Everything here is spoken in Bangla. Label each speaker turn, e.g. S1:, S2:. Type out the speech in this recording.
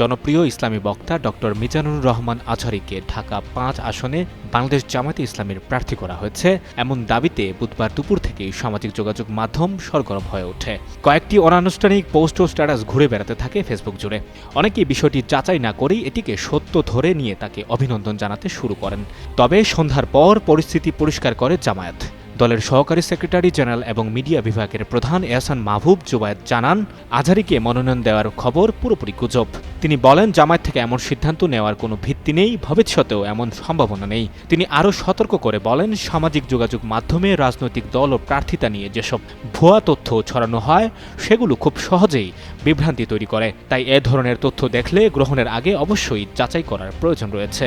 S1: জনপ্রিয় ইসলামী বক্তা ডক্টর মিজানুর রহমান আজহারিকে ঢাকা পাঁচ আসনে বাংলাদেশ জামায়াতে ইসলামীর প্রার্থী করা হয়েছে। এমন দাবিতে বুধবার দুপুর থেকেই সামাজিক যোগাযোগ মাধ্যম সরগরম হয়ে ওঠে। কয়েকটি অনানুষ্ঠানিক পোস্ট ও স্ট্যাটাস ঘুরে বেড়াতে থাকে ফেসবুক জুড়ে। অনেকেই বিষয়টি যাচাই না করেই এটিকে সত্য ধরে নিয়ে তাকে অভিনন্দন জানাতে শুরু করেন। তবে সন্ধ্যার পর পরিস্থিতি পরিষ্কার করে জামায়াত। দলের সহকারী সেক্রেটারি জেনারেল এবং মিডিয়া বিভাগের প্রধান এহসান মাহবুব জুবায়েদ জানান আজহারিকে মনোনয়ন দেওয়ার খবর পুরোপুরি গুজব। তিনি বলেন, জামায়াত থেকে এমন সিদ্ধান্ত নেওয়ার কোনো ভিত্তি নেই, ভবিষ্যতেও এমন সম্ভাবনা নেই। তিনি আরও সতর্ক করে বলেন, সামাজিক যোগাযোগ মাধ্যমে রাজনৈতিক দল ও প্রার্থিতা নিয়ে যেসব ভুয়া তথ্য ছড়ানো হয়, সেগুলো খুব সহজেই বিভ্রান্তি তৈরি করে। তাই এ ধরনের তথ্য দেখলে গ্রহণের আগে অবশ্যই যাচাই করার প্রয়োজন রয়েছে।